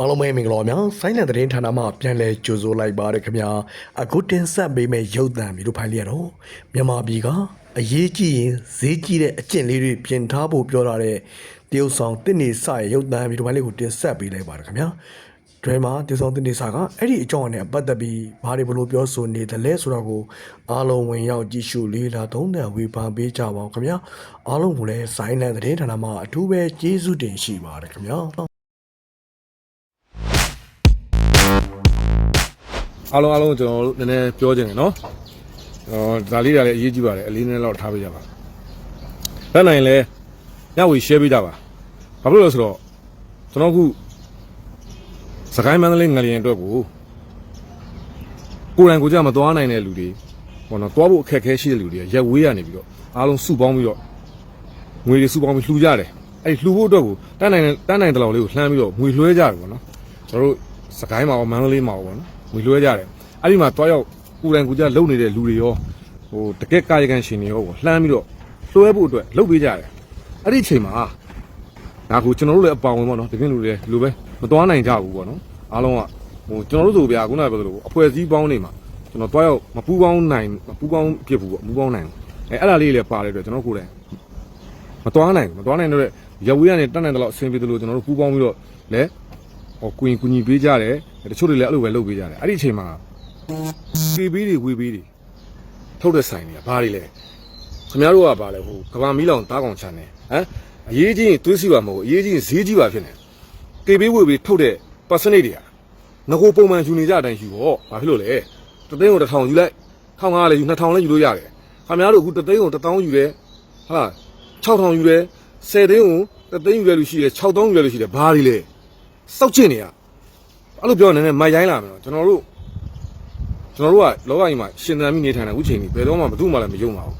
အားလုံးပဲမင်္ဂလာပါများဆိုင်းလန်သတင်းဌာနမှပြန်လည်ကြိုဆိုလိုက်ပါရခင်ဗျာအခုတင်ဆက်ပေးမယ့်ရုပ်သံမျိုးတို့ဖိုင်လေးရတော့မြန်မာပြည်ကအရေးကြီးရင်ဈေးကြီးတဲ့အကျင့်လေးတွေပြင်ထားဖို့ပြောထားတဲ့တရုတ်ဆောင်တစ်နေစရဲ့ရုပ်သံမျိုးတို့ဖိုင်လေးကိုတင်ဆက်ပေးလိုက်ပါရခင်ဗျာဒရမာတရုတ်ဆောင်တစ်နေစကအဲ့ဒီအကြောင်းအနဲ့ပတ်သက်ပြီးဘာတွေဘလို့ပြောဆိုနေတယ်လဲဆိုတော့ကိုအားလုံးဝင်ရောက်ကြည့်ရှုလေးလာသုံးသံဝေဖန်ပေးကြပါဦးခင်ဗျာအားလုံးကိုလည်းဆိုင်းလန်သတင်းဌာနမှအထူးပဲကျေးဇူးတင်ရှိပါတယ်ခင်ဗျာ အားလုံးအားလုံးကျွန်တော်တို့နည်းနည်းပြောချင်တယ်နော်ကျွန်တော်ဒါလေးတွေလည်းအရေးကြီးပါတယ်အလေးနည်းနည်းတော့ထားပေးကြပါလက်နိုင်လဲညဝေ share ပေးကြပါဘာဖြစ်လို့လဲဆိုတော့ကျွန်တော်အခုစကိုင်းမန္တလေးငလျင်အတွက်ကိုကိုယ်တိုင်ကိုယ်ကြမသွားနိုင်တဲ့လူတွေဟောနော်သွားဖို့အခက်အခဲရှိတဲ့လူတွေရက်ဝေးရနေပြီးတော့အားလုံးစုပေါင်းပြီးတော့ငွေတွေစုပေါင်းပြီးလှူကြတယ်အဲ့ဒီလှူဖို့အတွက်ကိုတန်းနိုင်တဲ့တန်းနိုင်တဲ့လောက်လေးကိုလှမ်းပြီးတော့ငွေလွှဲကြတယ်ပေါ့နော်ကျွန်တော်တို့စကိုင်းမှာရောမန္တလေးမှာရောပေါ့နော် ငွေလွှဲကြတယ်အဲ့ဒီမှာတွားရောက်ကိုယ်တိုင်ကိုယ်ကြလုံနေတဲ့လူတွေရောဟိုတကက်ကာယကံရှင်တွေရောပေါ့လှမ်းပြီးတော့လွှဲဖို့အတွက်လုပ်ပေးကြတယ်အဲ့ဒီအချိန်မှာဒါကိုကျွန်တော်တို့လည်းအပောင်ဝင်ပေါ့နော်တကယ်လူတွေလူပဲမသွားနိုင်ကြဘူးပေါ့နော်အားလုံးကဟိုကျွန်တော်တို့ဆိုဗျာခုနကပြောသလိုအဖွဲ့အစည်းပေါင်းနေမှာကျွန်တော်တွားရောက်မပူးပေါင်းနိုင်မပူးပေါင်းဖြစ်ဘူးပေါ့မပူးပေါင်းနိုင်ဘူးအဲအဲ့ဒါလေးလည်းပါတဲ့အတွက်ကျွန်တော်ကိုယ်တိုင်မတော်နိုင်ဘူးမတော်နိုင်တော့ရဝေးကနေတက်နိုင်တယ်လို့အဆင်ပြေတယ်လို့ကျွန်တော်တို့ပူးပေါင်းပြီးတော့လဲဟောကွင်ကူညီပေးကြတယ် တချို့တွေလည်းအဲ့လိုပဲလုပ်ပေးကြတယ်အဲ့ဒီအချိန်မှာကေဘီတွေဝေးဘီတွေထုတ်တဲ့ဆိုင်တွေကဘာတွေလဲခင်ဗျားတို့ကဘာလဲဟိုကဘာမီးလောင်တားကောင်ချန်တယ်ဟမ်အရေးကြီးရင်သွေးစီပါမဟုတ်ဘူးအရေးကြီးရင်ဈေးကြီးပါဖြစ်နေကေဘီဝေးဘီထုတ်တဲ့ percentage တွေကငကိုပုံမှန်ယူနေကြတဲ့အတိုင်းယူတော့ဘာဖြစ်လို့လဲတသိန်းကိုတစ်ထောင်ယူလိုက်ထောင်ကားလည်းယူနှစ်ထောင်လည်းယူလို့ရတယ်ခင်ဗျားတို့အခုတသိန်းကိုတစ်တောင်းယူတယ်ဟာ6000ယူတယ်10သိန်းကိုတသိန်းယူရလို့ရှိတယ်6000ယူရလို့ရှိတယ်ဘာတွေလဲစောက်ချင်နေရ အဲ့လိုပြောနေနေမိုက်ရိုင်းလာမယ်နော်ကျွန်တော်တို့ကျွန်တော်တို့ကလောကကြီးမှာရှင်သန်မိနေထိုင်တဲ့အခုချိန်ကြီးဘယ်တော့မှဘယ်သူမှလည်းမယုံပါဘူး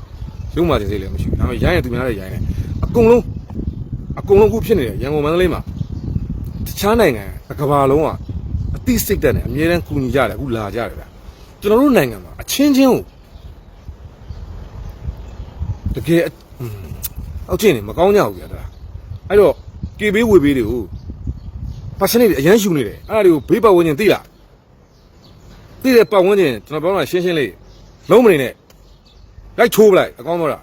ယုံပါခြင်းစိတ်လည်းမရှိဘူးဒါပေမဲ့ရိုင်းရင်သူများလည်းရိုင်းတယ်အကုန်လုံးအကုန်လုံးအခုဖြစ်နေတယ်ရန်ကုန်မန္တလေးမှာတခြားနိုင်ငံတစ်ကမ္ဘာလုံးကအတိစိတ်တက်နေအမြဲတမ်းကူညီကြတယ်အခုလာကြတယ်ဗျကျွန်တော်တို့နိုင်ငံမှာအချင်းချင်းကိုတကယ်အင်းအောက်ကျင်းနေမကောင်းကြဘူးဗျာဒါအဲ့တော့ကေဘေးဝေဘေးတွေကို ပါစနေအရန်ရှူနေတယ်အဲ့ဒါတွေကိုဘေးပတ်ဝန်းကျင်သိလားသိတဲ့ပတ်ဝန်းကျင်ကျွန်တော်ပြောတာရှင်းရှင်းလေးလုံးမနေနဲ့လိုက်ချိုးပလိုက်အကောင်းတော့တာ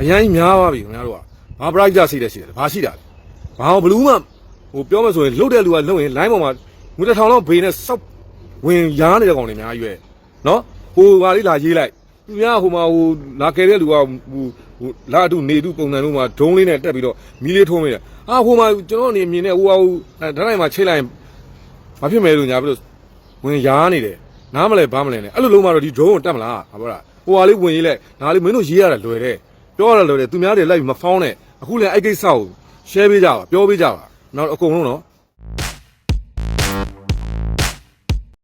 အရန်ကြီးများပါပြီခင်ဗျားတို့ကဘာပရိုက်ကြစိတ်တဲ့ရှိတယ်ဘာရှိတာလဲဘာဘလူးမှဟိုပြောမှဆိုရင်လှုပ်တဲ့လူကလှုပ်ရင် line ပေါ်မှာငွေတစ်ထောင်လောက်ဘေးနဲ့စောက်ဝင်ရားနေတဲ့ကောင်တွေအများကြီးပဲနော်ဟိုဟာလေးလာရေးလိုက်သူများဟိုမှာဟိုလာခဲ့တဲ့လူကဟိုဟို လာအတုနေတုပုံစံလုံးမှာဒုံးလေးနဲ့တက်ပြီးတော့မီးလေးထုံးမိတယ်အာဟိုမှာကျွန်တော်အနေမြင်နေဟိုဟာဟိုအဲဓာတ်လိုက်မှာချိတ်လိုက်ဘာဖြစ်မဲလို့ညာပြီးတော့ဝင်ရားနေတယ်နားမလဲဘာမလဲနဲ့အဲ့လိုလုံးမှတော့ဒီဒရုန်းကိုတက်မလားဟာပြောတာဟိုဟာလေးဝင်ရေးလိုက်ဒါလေးမင်းတို့ရေးရတာလွယ်တယ်ပြောရတာလွယ်တယ်သူများတွေလိုက်ပြီးမဖောင်းနဲ့အခုလည်းအဲ့ကိစ္စကို share ပေးကြပါပြောပေးကြပါနောက်အကုန်လုံးနော်